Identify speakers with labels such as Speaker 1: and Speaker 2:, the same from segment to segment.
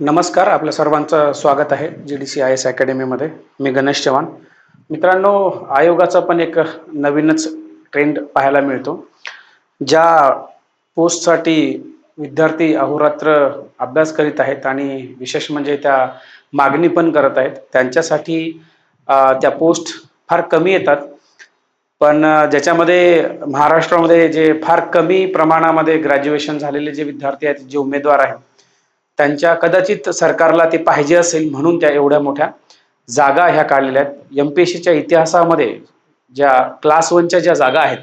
Speaker 1: नमस्कार आपल्या सर्वांचं स्वागत आहे G D C I S अकॅडमीमध्ये मी गणेश चव्हाण. मित्रांनो आयोगाचा पण एक नवीनच ट्रेंड पाहायला मिळतो. ज्या पोस्टसाठी विद्यार्थी अहोरात्र अभ्यास करीत आहेत आणि विशेष म्हणजे त्या मागणी पण करत आहेत त्यांच्यासाठी त्या पोस्ट फार कमी येतात. पण ज्याच्यामध्ये महाराष्ट्रामध्ये जे फार कमी प्रमाणामध्ये ग्रॅज्युएशन झालेले जे विद्यार्थी आहेत जे उमेदवार आहेत त्यांच्या कदाचित सरकारला ते पाहिजे असेल म्हणून त्या एवढ्या मोठ्या जागा ह्या काढलेल्या आहेत. एम पी एस सीच्या इतिहासामध्ये ज्या क्लास वनच्या ज्या जागा आहेत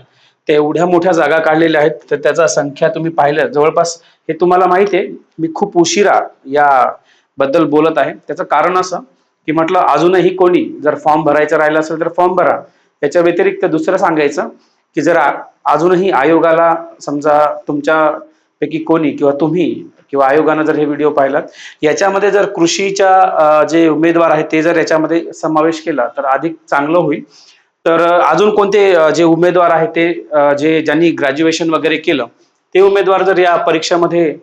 Speaker 1: त्या एवढ्या मोठ्या जागा काढलेल्या आहेत तर त्याचा संख्या तुम्ही पाहिलं. जवळपास हे तुम्हाला माहिती आहे मी खूप उशिरा या बद्दल बोलत आहे. त्याचं कारण असं की म्हटलं अजूनही कोणी जर फॉर्म भरायचं राहिलं असेल तर फॉर्म भरा. याच्या व्यतिरिक्त दुसरं सांगायचं की जर अजूनही आयोगाला समजा तुमच्यापैकी कोणी किंवा तुम्ही किंवा आयोगानं जर हे व्हिडिओ पाहिलात याच्यामध्ये जर कृषीच्या जे उमेदवार आहेत ते जर याच्यामध्ये समावेश केला तर अधिक चांगलं होईल. तर अजून कोणते जे उमेदवार आहेत ते जे ज्यांनी ग्रॅज्युएशन वगैरे केलं ते उमेदवार जर या परीक्षामध्ये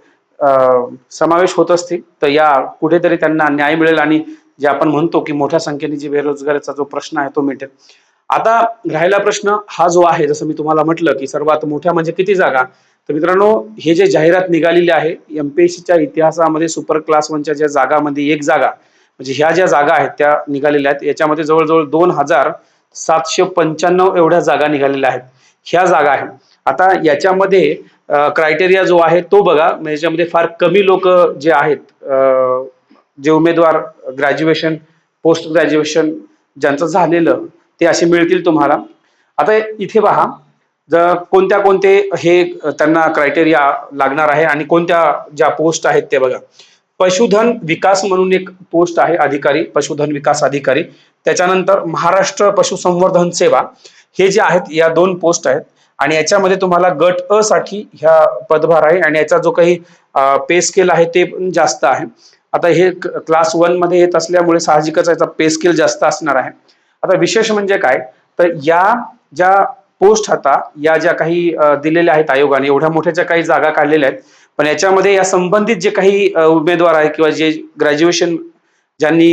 Speaker 1: समावेश होत असतील तर या कुठेतरी त्यांना न्याय मिळेल आणि जे आपण म्हणतो की मोठ्या संख्येने जे बेरोजगारीचा जो प्रश्न आहे तो मिटेल. आता राहिला प्रश्न हा जो आहे जसं मी तुम्हाला म्हटलं की सर्वात मोठ्या म्हणजे किती जागा? तर मित्रांनो हे जे जाहिरात निघालेली आहे एमपीएससीच्या इतिहासामध्ये सुपर क्लास वनच्या ज्या जागामध्ये एक जागा म्हणजे ह्या ज्या जागा आहेत त्या निघालेल्या आहेत. याच्यामध्ये जवळजवळ दोन हजार सातशे पंच्याण्णव एवढ्या जागा निघालेल्या आहेत. ह्या जागा आहेत. आता याच्यामध्ये क्रायटेरिया जो आहे तो बघा. म्हणजे याच्यामध्ये फार कमी लोक जे आहेत जे उमेदवार ग्रॅज्युएशन पोस्ट ग्रॅज्युएशन ज्यांचं झालेलं ते असे मिळतील तुम्हाला. आता इथे पहा जर कोणत्या कोणते हे त्यांना क्रायटेरिया लागणार आहे आणि कोणत्या ज्या पोस्ट आहेत ते बघा. पशुधन विकास म्हणून एक पोस्ट आहे अधिकारी पशुधन विकास अधिकारी. त्याच्यानंतर महाराष्ट्र पशुसंवर्धन सेवा. हे जे आहेत या दोन पोस्ट आहेत. आणि याच्यामध्ये तुम्हाला गट अ साठी ह्या पदभार आहे आणि याचा जो काही पे स्केल आहे ते पण जास्त आहे. आता हे क्लास वनमध्ये येत असल्यामुळे साहजिकच याचा पे स्केल जास्त असणार आहे. आता विशेष म्हणजे काय? तर या ज्या पोस्ट आता या ज्या काही दिलेल्या आहेत आयोगाने एवढ्या मोठ्या ज्या काही जागा काढलेल्या आहेत. पण याच्यामध्ये या संबंधित जे काही उमेदवार आहेत किंवा जे ग्रॅज्युएशन ज्यांनी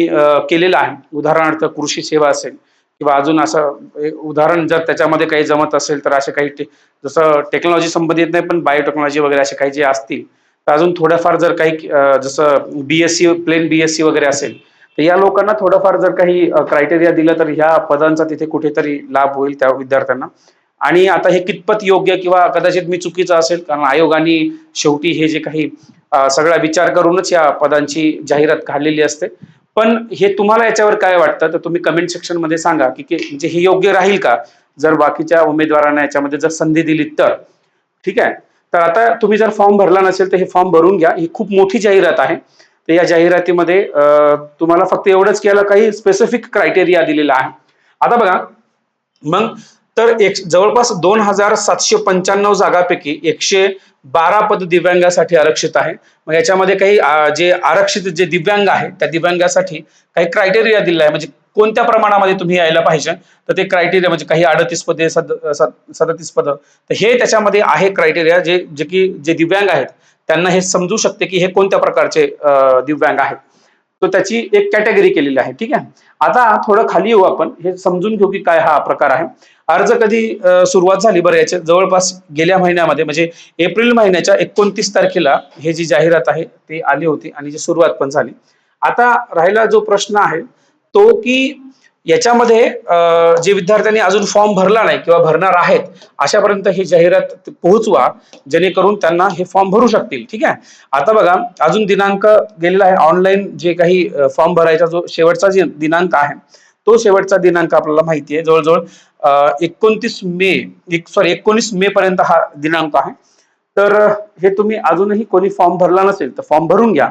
Speaker 1: केलेलं आहे उदाहरणार्थ कृषी सेवा असेल किंवा अजून असं उदाहरण जर त्याच्यामध्ये काही जमत असेल तर असे काही जसं टेक्नॉलॉजी संबंधित नाही पण बायोटेक्नॉलॉजी वगैरे असे काही जे असतील तर अजून थोड्याफार जर काही अ, जसं बीएससी प्लेन बीएससी वगैरे असेल तर या लोकांना थोडंफार जर काही क्रायटेरिया दिलं तर ह्या पदांचा तिथे कुठेतरी लाभ होईल त्या विद्यार्थ्यांना. आणि आता हे कितपत योग्य किंवा कदाचित मी चुकीचं असेल कारण आयोगाने शेवटी हे जे काही सगळा विचार करूनच या पदांची जाहिरात काढलेली असते. पण हे तुम्हाला याच्यावर काय वाटतं? तर तुम्ही कमेंट सेक्शनमध्ये सांगा की की म्हणजे हे योग्य राहील का? जर बाकीच्या उमेदवारांना याच्यामध्ये जर संधी दिली तर. ठीक आहे? तर आता तुम्ही जर फॉर्म भरला नसेल तर हे फॉर्म भरून घ्या. ही खूप मोठी जाहिरात आहे. तर या जाहिरातीमध्ये तुम्हाला फक्त एवढंच की याला काही स्पेसिफिक क्रायटेरिया दिलेला आहे आता बघा मग तर एक जवळपास दोन हजार सातशे पंच्याण्णव जागापैकी एकशे बारा पद दिव्यांगासाठी आरक्षित आहे. मग याच्यामध्ये काही जे आरक्षित जे दिव्यांग आहे त्या दिव्यांगासाठी काही क्रायटेरिया दिला आहे म्हणजे कोणत्या प्रमाणामध्ये तुम्ही यायला पाहिजे? तर ते क्रायटेरिया म्हणजे काही अडतीस पदे सद सद- सदतीस पद. तर हे त्याच्यामध्ये आहे क्रायटेरिया जे जे की जे दिव्यांग आहेत. त्यांना हे समजू शकते की हे कोणत्या प्रकारचे दिव्यांग आहेत. तो त्याची एक कॅटेगरी केलेली आहे ठीक आहे? आता थोडं खाली येऊ आपण. हे समजून घेऊ की काय हा प्रकार आहे. अर्ज कधी सुरुवात झाली? बरं याच्या जवळपास गेल्या महिन्यामध्ये म्हणजे एप्रिल महिन्याच्या एकोणतीस तारखेला हे जी जाहिरात आहे ते आली होती आणि जी सुरुवात पण झाली. आता राहिला जो प्रश्न आहे तो की याच्यामध्ये जे विद्यार्थ्यांनी अजून फॉर्म भरला नाही किंवा भरणार आहेत अशापर्यंत ही जाहिरात पोहोचवा जेणेकरून त्यांना हे फॉर्म भरू शकतील. ठीक आहे? आता बघा अजून दिनांक गेलेला आहे. ऑनलाईन जे काही फॉर्म भरायचा जो शेवटचा जे दिनांक आहे तो शेवटचा दिनांक आपल्याला माहिती आहे जवळजवळ एकोणतीस मे एक सॉरी एकोणीस मे पर्यंत हा दिनांक आहे. तर हे तुम्ही अजूनही कोणी फॉर्म भरला नसेल तर फॉर्म भरून घ्या.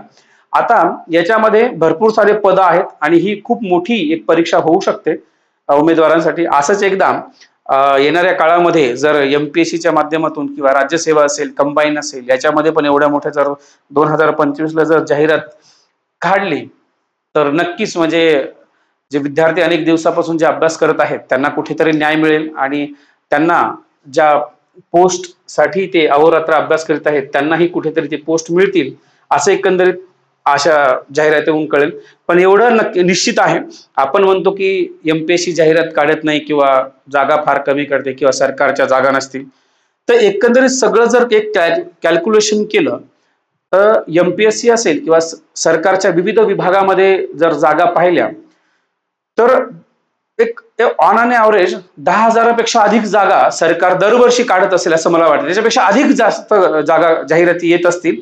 Speaker 1: आता याच्यामध्ये भरपूर सारे पद आहेत आणि ही खूप मोठी एक परीक्षा होऊ शकते उमेदवारांसाठी. असंच एकदा येणाऱ्या काळामध्ये जर एम पी एस सीच्या माध्यमातून किंवा राज्यसेवा असेल कंबाईन असेल याच्यामध्ये पण एवढ्या मोठ्या जर दोन हजार पंचवीसला जर जाहिरात काढली तर नक्कीच म्हणजे जे विद्यार्थी अनेक दिवसापासून जे अभ्यास करत आहेत त्यांना कुठेतरी न्याय मिळेल आणि त्यांना ज्या पोस्टसाठी ते अहोरात्र अभ्यास करीत आहेत त्यांनाही कुठेतरी ते पोस्ट मिळतील असं एकंदरीत अशा जाहिरातीहून कळेल. पण एवढं नक्की निश्चित आहे. आपण म्हणतो की एमपीएससी जाहिरात काढत नाही किंवा जागा फार कमी करते किंवा सरकारच्या जागा नसतील. तर एकंदरीत सगळं जर एक कॅल्क्युलेशन केलं तर एमपीएससी असेल किंवा सरकारच्या विविध विभागामध्ये जर जागा पाहिल्या तर एक ऑन अन ॲव्हरेज दहा हजारापेक्षा अधिक जागा सरकार दरवर्षी काढत असेल असं मला वाटतं. त्याच्यापेक्षा अधिक जास्त जागा जाहिराती येत असतील.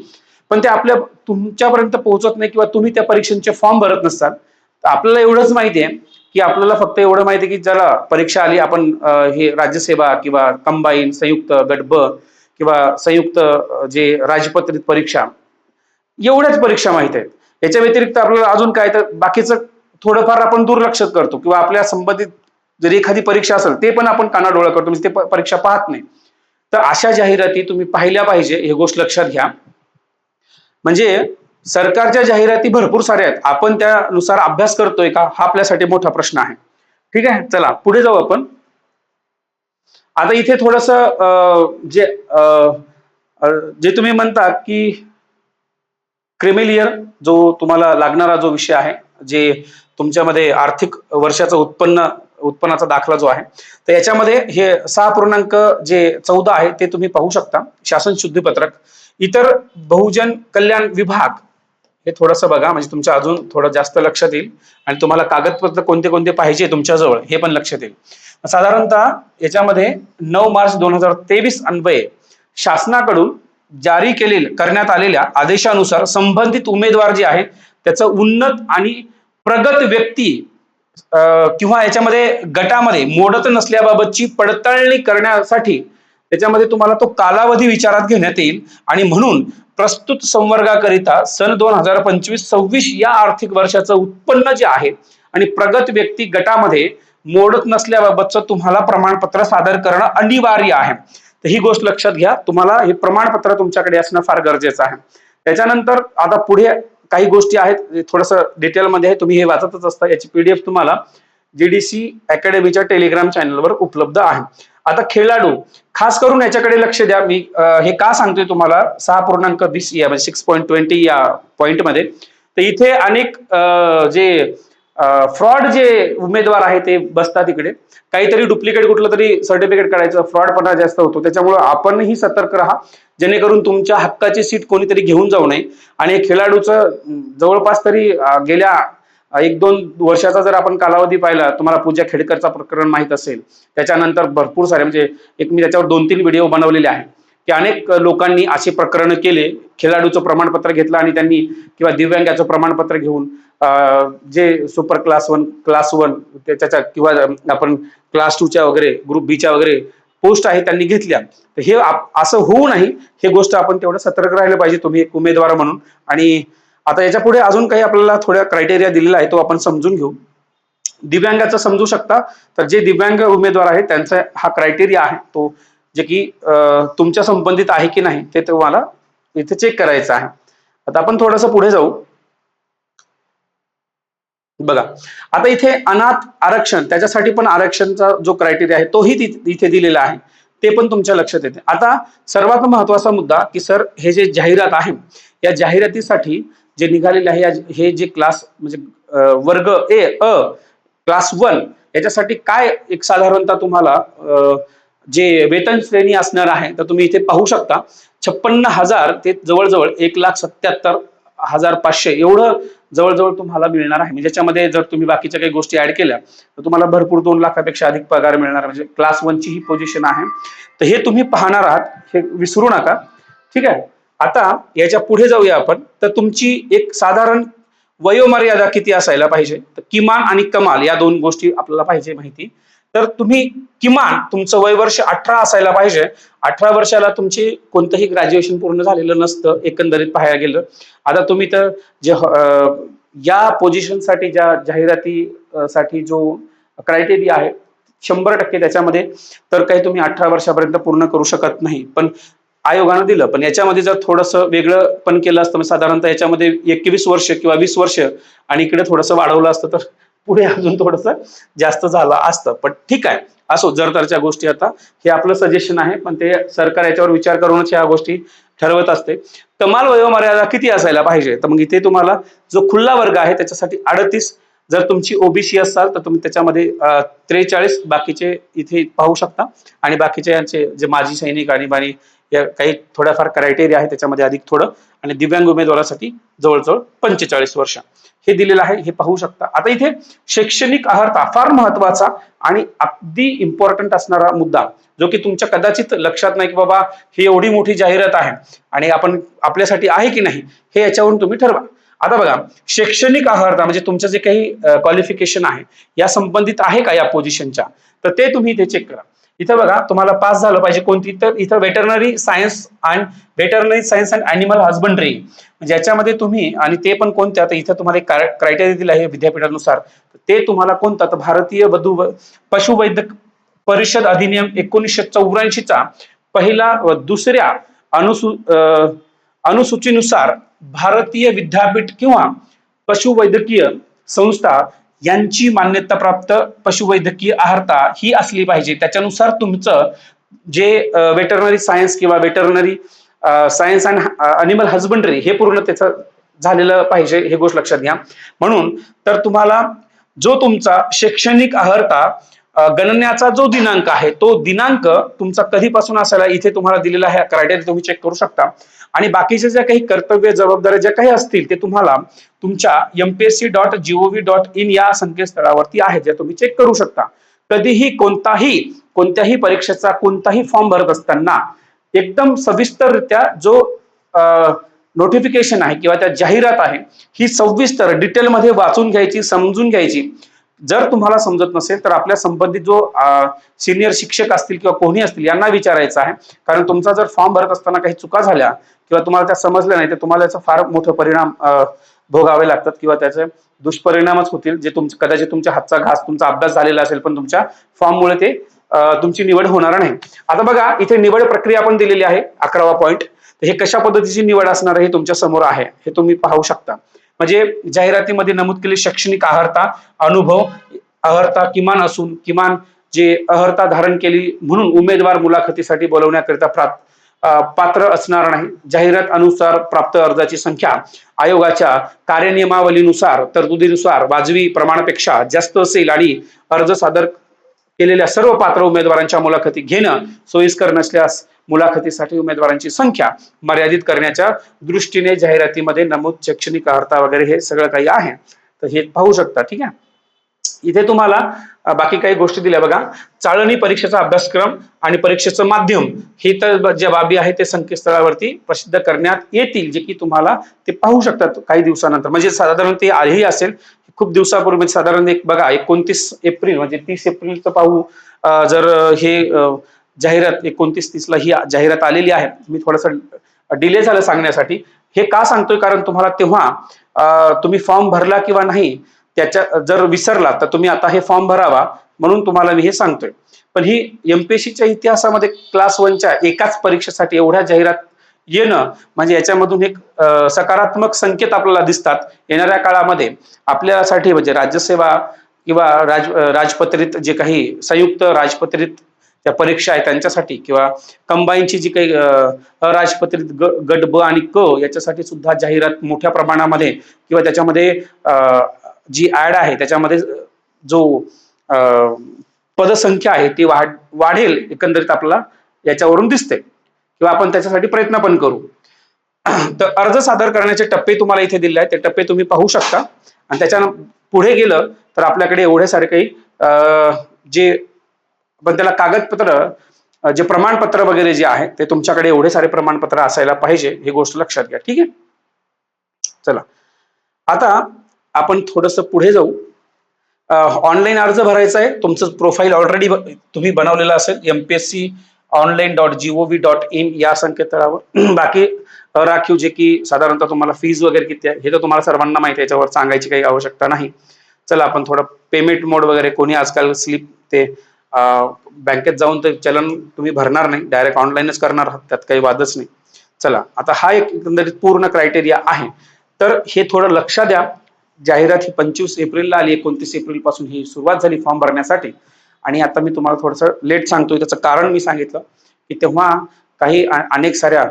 Speaker 1: पण ते आपल्या तुमच्यापर्यंत पोहोचत नाही किंवा तुम्ही त्या परीक्षांचे फॉर्म भरत नसतात तर आपल्याला एवढंच माहिती आहे की आपल्याला फक्त एवढं माहिती आहे की ज्याला परीक्षा आली आपण हे राज्यसेवा किंवा कंबाईन संयुक्त गटब किंवा संयुक्त जे राजपत्रित परीक्षा एवढ्याच परीक्षा माहीत आहेत. याच्या व्यतिरिक्त आपल्याला अजून काय तर बाकीचं थोडंफार आपण दुर्लक्ष करतो किंवा आपल्या संबंधित जरी एखादी परीक्षा असेल ते पण आपण कानाडोळा करतो म्हणजे ते परीक्षा पाहत नाही. तर अशा जाहिराती तुम्ही पाहिल्या पाहिजे हे गोष्ट लक्षात घ्या. म्हणजे सरकारच्या जाहिराती भरपूर साऱ्या आहेत. आपण त्यानुसार अभ्यास करतोय का? हा आपल्यासाठी मोठा प्रश्न आहे. ठीक आहे? चला पुढे जाऊ आपण. आता इथे थोडस जे अं, जे तुम्ही म्हणता की क्रिमिलियर जो तुम्हाला लागणारा जो विषय आहे जे तुमच्यामध्ये आर्थिक वर्षाचं उत्पन्न उत्पन्नाचा दाखला जो आहे तर याच्यामध्ये हे सहा पूर्णांक जे चौदा आहे ते तुम्ही पाहू शकता. शासन शुद्धीपत्रक. इतर बहुजन कल्याण विभाग हे थोडंसं बघा म्हणजे तुमच्या अजून थोडं जास्त लक्षात येईल आणि तुम्हाला कागदपत्र कोणते कोणते पाहिजे तुमच्याजवळ हे पण लक्षात येईल साधारणतः याच्यामध्ये नऊ मार्च दोन हजार तेवीस अन्वये शासनाकडून जारी केलेल्या करण्यात आलेल्या आदेशानुसार संबंधित उमेदवार जे आहे त्याचं उन्नत आणि प्रगत व्यक्ती किंवा याच्यामध्ये गटामध्ये मोडत नसल्याबाबतची पडताळणी करण्यासाठी त्याच्यामध्ये तुम्हाला तो कालावधी विचारात घेण्यात येईल. आणि म्हणून प्रस्तुत संवर्गाकरिता सन दोन हजार पंचवीस सव्वीस या आर्थिक वर्षाचं उत्पन्न जे आहे आणि प्रगत व्यक्ती गटामध्ये मोडत नसल्याबाबतचं तुम्हाला प्रमाणपत्र सादर करणं अनिवार्य आहे. तर ही गोष्ट लक्षात घ्या. तुम्हाला हे प्रमाणपत्र तुमच्याकडे असणं फार गरजेचं आहे. त्याच्यानंतर आता पुढे काही गोष्टी आहेत. थोडस डिटेलमध्ये आहे. तुम्ही हे वाचतच असता. याची पीडीएफ तुम्हाला जीडीसी अकॅडमीच्या टेलिग्राम चॅनलवर उपलब्ध आहे. आता खेळाडू खास करून याच्याकडे लक्ष द्या. मी हे का सांगतोय तुम्हाला? सहा पूर्णांक वीस या म्हणजे सिक्स पॉईंट ट्वेंटी या पॉईंटमध्ये तर इथे अनेक जे फ्रॉड जे उमेदवार आहे ते बसतात इकडे. काहीतरी डुप्लिकेट कुठलं तरी सर्टिफिकेट काढायचं फ्रॉडपणा जास्त होतो. त्याच्यामुळे आपणही सतर्क राहा. जेणेकरून तुमच्या हक्काची सीट कोणीतरी घेऊन जाऊ नये. आणि खेळाडूचं जवळपास तरी गेल्या एक दोन वर्षाचा जर आपण कालावधी पाहिला तुम्हाला पूजा खेडकरचा प्रकरण माहीत असेल. त्याच्यानंतर भरपूर सारे म्हणजे एक मी त्याच्यावर दोन तीन व्हिडिओ बनवलेले आहे की अनेक लोकांनी असे प्रकरण केले खेळाडूचं प्रमाणपत्र घेतलं आणि त्यांनी किंवा दिव्यांगाचं प्रमाणपत्र घेऊन जे super class one class one त्याच्या किंवा आपण क्लास टूच्या वगैरे ग्रुप बीच्या वगैरे पोस्ट आहे त्यांनी घेतल्या. तर हे आप- असं होऊ नाही. हे गोष्ट आपण तेवढं सतर्क राहिलं पाहिजे. तुम्ही एक उमेदवार म्हणून. आणि आता याच्यापुढे अजून काही आपल्याला थोड्या क्रायटेरिया दिलेला आहे तो आपण समजून घेऊ. दिव्यांगाचं समजू शकता तर जे दिव्यांग उमेदवार आहेत त्यांचा हा क्रायटेरिया आहे तो जे की तुमच्या संबंधित आहे की नाही ते तुम्हाला इथे चेक करायचं आहे. आता आपण थोडस पुढे जाऊ. बघा आता इथे अनाथ आरक्षण त्याच्यासाठी पण आरक्षणचा जो क्रायटेरिया आहे तोही इथे दिलेला आहे. ते पण तुमच्या लक्षात येते. आता सर्वात महत्त्वाचा मुद्दा की सर हे जे जाहिरात आहे या जाहिरातीसाठी जे निघालेले आहे हे जे क्लास म्हणजे वर्ग ए अ क्लास वन याच्यासाठी काय एक साधारणतः तुम्हाला जे वेतन श्रेणी असणार आहे तर तुम्ही इथे पाहू शकता. छप्पन्न हजार ते जवळजवळ एक लाख सत्याहत्तर हजार पाचशे एवढं जवळजवळ तुम्हाला मिळणार आहे. म्हणजे ज्याच्यामध्ये जर तुम्ही बाकीच्या काही गोष्टी ऍड केल्या तर तुम्हाला भरपूर दोन लाखापेक्षा अधिक पगार मिळणार म्हणजे क्लास वनची ही पोझिशन आहे. तर हे तुम्ही पाहणार आहात हे विसरू नका. ठीक आहे? आता याच्यापुढे जाऊया आपण. तर तुमची एक साधारण वयोमर्यादा किती असायला पाहिजे? तर किमान आणि कमाल या दोन गोष्टी आपल्याला पाहिजे माहिती. तर तुम्ही किमान तुमचं वय वर्ष अठरा असायला पाहिजे. अठरा वर्षाला तुमची कोणतंही ग्रॅज्युएशन पूर्ण झालेलं नसतं एकंदरीत पाहायला गेलं. आता तुम्ही तर जे या पोझिशनसाठी ज्या जाहिराती साठी जो क्रायटेरिया आहे शंभर टक्के त्याच्यामध्ये तर काही तुम्ही अठरा वर्षापर्यंत पूर्ण करू शकत नाही. पण आयोगानं दिलं. पण याच्यामध्ये जर थोडंसं वेगळं पण केलं असतं साधारणतः याच्यामध्ये एकवीस वर्ष किंवा वीस वर्ष आणि इकडे थोडंसं वाढवलं असतं तर पुढे अजून थोडंसं जास्त झालं असतं. पण ठीक आहे. असो जर तरच्या गोष्टी आता. हे आपलं सजेशन आहे पण ते सरकार याच्यावर विचार करूनच ह्या गोष्टी ठरवत असते. कमाल वयोमर्यादा किती असायला पाहिजे? तर मग इथे तुम्हाला जो खुल्ला वर्ग आहे त्याच्यासाठी अडतीस. जर तुमची ओबीसी असाल तर तुम्ही त्याच्यामध्ये त्रेचाळीस. बाकीचे इथे पाहू शकता. आणि बाकीचे यांचे जे माजी सैनिक आणि बाणी या काही थोड्याफार क्रायटेरिया आहे त्याच्यामध्ये अधिक थोडं. आणि दिव्यांग उमेदवारासाठी जवळजवळ पंचेचाळीस वर्ष. हे दिलेलं आहे हे पाहू शकता. आता इथे शैक्षणिक अर्हता फार महत्त्वाचा आणि अगदी इम्पॉर्टंट असणारा मुद्दा जो की तुमच्या कदाचित लक्षात नाही की बाबा ही एवढी मोठी जाहिरात आहे आणि आपण आपल्यासाठी आहे की नाही हे याच्यावरून तुम्ही ठरवा. आता बघा शैक्षणिक अर्हता म्हणजे तुमचं जे काही क्वालिफिकेशन आहे या संबंधित आहे का या पोझिशनच्या तर ते तुम्ही इथे चेक करा. इथं बघा तुम्हाला पास झालं पाहिजे कोणती? तर इथं veterinary science and veterinary science and animal husbandry ज्याच्यामध्ये तुम्ही आणि ते पण कोणत्या तर इथं तुम्हाला एक क्रायटेरिया दिला आहे विद्यापीठानुसार. ते तुम्हाला कोणता? तर भारतीय वधू पशुवैद्यक परिषद अधिनियम एकोणीसशे चौऱ्याऐंशीचा पहिला व दुसऱ्या अनुसू अनुसूचीनुसार भारतीय विद्यापीठ किंवा पशुवैद्यकीय संस्था यांची मान्यताप्राप्त पशुवैद्यकीय आहारता ही असली पाहिजे. त्याच्यानुसार तुमचं जे वेटरनरी सायन्स किंवा veterinary science and animal husbandry हे पूर्ण त्याचं झालेलं पाहिजे हे गोष्ट लक्षात घ्या. म्हणून तर तुम्हाला जो तुमचा शैक्षणिक आहारता गणण्याचा जो दिनांक आहे तो दिनांक तुमचा कधीपासून असायला इथे तुम्हाला दिलेला आहे क्रायटेरिया तुम्ही चेक करू शकता. आणि बाकीचे ज्या काही कर्तव्य जबाबदाऱ्या ज्या काही असतील ते तुम्हाला तुमच्या MPSC dot gov dot in या संकेतस्थळावरती आहे जे तुम्ही चेक करू शकता. कधीही कोणताही कोणत्याही परीक्षेचा कोणताही फॉर्म भरत असताना एकदम सविस्तररित्या जो नोटिफिकेशन आहे किंवा त्या जाहिरात आहे ही सविस्तर डिटेलमध्ये वाचून घ्यायची समजून घ्यायची. जर तुम्हाला समजत नसेल तर आपल्या संबंधित जो सिनियर शिक्षक असतील किंवा कोणी असतील यांना विचारायचं आहे. कारण तुमचा जर फॉर्म भरत असताना काही चुका झाल्या किंवा तुम्हाला त्या समजल्या नाही तर तुम्हाला याचा फार मोठा परिणाम भोगावे लागतात किंवा त्याचे दुष्परिणामच होतील. जे तुमचे कदाचित तुमच्या हातचा घास तुमचा अभ्यास झालेला असेल पण तुमच्या फॉर्ममुळे ते तुमची निवड होणार नाही. आता बघा इथे निवड प्रक्रिया पण दिलेली आहे अकरावा पॉईंट हे कशा पद्धतीची निवड असणार आहे हे तुमच्यासमोर आहे हे तुम्ही पाहू शकता. म्हणजे जाहिरातीमध्ये नमूद केली शैक्षणिक अहर्ता अनुभव अहर्ता किमान असून किमान जे अहर्ता धारण केली म्हणून उमेदवार मुलाखतीसाठी बोलवण्याकरिता पात्र असणार नाही. जाहिरात अनुसार प्राप्त अर्जाची संख्या आयोगाच्या कार्यनियमावलीनुसार तरतुदीनुसार वाजवी प्रमाणापेक्षा जास्त असेल आणि अर्ज सादर केलेल्या सर्व पात्र उमेदवारांच्या मुलाखती घेणं सोयीस्कर नसल्यास मुलाखतीसाठी उमेदवारांची संख्या मर्यादित करण्याच्या दृष्टीने जाहिरातीमध्ये नमूद शैक्षणिक अर्हता वगैरे हे सगळं काही आहे. तर हे पाहू शकता ठीक आहे? इथे तुम्हाला बाकी काही गोष्टी दिल्या बघा. चाळणी परीक्षेचा अभ्यासक्रम आणि परीक्षेचं माध्यम हे तर ज्या बाबी आहे ते संकेतस्थळावरती प्रसिद्ध करण्यात येतील जे की तुम्हाला ते पाहू शकतात काही दिवसानंतर. म्हणजे साधारण ते आलेही असेल. खूप दिवसापूर्वी म्हणजे साधारण एक बघा एकोणतीस एप्रिल म्हणजे तीस एप्रिलचं पाहू जर हे जाहिरात एकोणतीस तीसला ही जाहिरात आलेली आहे. मी थोडंसं डिले झालं सांगण्यासाठी. हे का सांगतोय? कारण तुम्हाला तेव्हा तुम्ही फॉर्म भरला किंवा नाही त्याच्या जर विसरला तर तुम्ही आता हे फॉर्म भरावा म्हणून तुम्हाला मी हे सांगतोय. पण ही एमपीएससीच्या इतिहासामध्ये क्लास वनच्या एकाच परीक्षेसाठी एवढ्या जाहिरात येणं म्हणजे याच्यामधून एक सकारात्मक संकेत आपल्याला दिसतात. येणाऱ्या काळामध्ये आपल्यासाठी म्हणजे राज्यसेवा किंवा राज राजपत्रित जे काही संयुक्त राजपत्रित त्या परीक्षा आहेत त्यांच्यासाठी किंवा कंबाईनची जी काही अराजपत्रित ग गट ब आणि क याच्यासाठी सुद्धा जाहिरात मोठ्या प्रमाणामध्ये किंवा त्याच्यामध्ये जी ऍड आहे त्याच्यामध्ये जो पदसंख्या आहे ती वाढ वाढेल एकंदरीत आपल्याला याच्यावरून दिसते किंवा आपण त्याच्यासाठी प्रयत्न पण करू. तर अर्ज सादर करण्याचे टप्पे तुम्हाला इथे दिले आहेत. ते टप्पे तुम्ही पाहू शकता. आणि त्याच्या पुढे गेलं तर आपल्याकडे एवढे सारे काही जे पण त्याला कागदपत्र जे प्रमाणपत्र वगैरे जे आहे ते तुमच्याकडे एवढे सारे प्रमाणपत्र असायला पाहिजे ही गोष्ट लक्षात घ्या. ठीक आहे? चला. आता आपण थोडस पुढे जाऊ. ऑनलाईन अर्ज भरायचा आहे. तुमचं प्रोफाईल ऑलरेडी तुम्ही बनवलेलं असेल. MPSC online dot gov dot in या संकेतस्थळावर. बाकी राखीव जे की साधारणतः तुम्हाला फीज वगैरे किती आहे हे तर तुम्हाला सर्वांना माहिती आहे. याच्यावर सांगायची काही आवश्यकता नाही. चला आपण थोडं पेमेंट मोड वगैरे कोणी आजकाल स्लिप ते बँकेत जाऊन ते चलन तुम्ही भरणार नाही डायरेक्ट ऑनलाईनच करणार आहात त्यात काही वादच नाही. चला आता हा एक एकंदरीत पूर्ण क्रायटेरिया आहे. तर हे थोडं लक्ष द्या. जाहिरात ही पंचवीस एप्रिलला आली एकोणतीस एप्रिलपासून ही सुरुवात झाली फॉर्म भरण्यासाठी. आणि आता मी तुम्हाला थोडंसं लेट सांगतोय त्याचं कारण मी सांगितलं की तेव्हा काही अनेक साऱ्या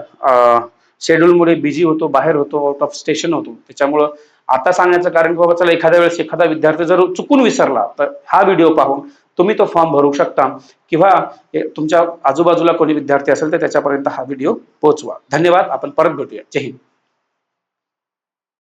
Speaker 1: शेड्यूलमुळे बिझी होतो बाहेर होतो आउट ऑफ स्टेशन होतो. त्याच्यामुळं आता सांगण्याचं कारण की बाबा चला एखाद्या वेळेस एखादा विद्यार्थी जर चुकून विसरला तर हा व्हिडिओ पाहून तुम्ही तो फॉर्म भरू शकता. किंवा तुमच्या आजूबाजूला कोणी विद्यार्थी असेल तर त्याच्यापर्यंत हा व्हिडिओ पोहोचवा धन्यवाद. आपण परत भेटूया. जय हिंद.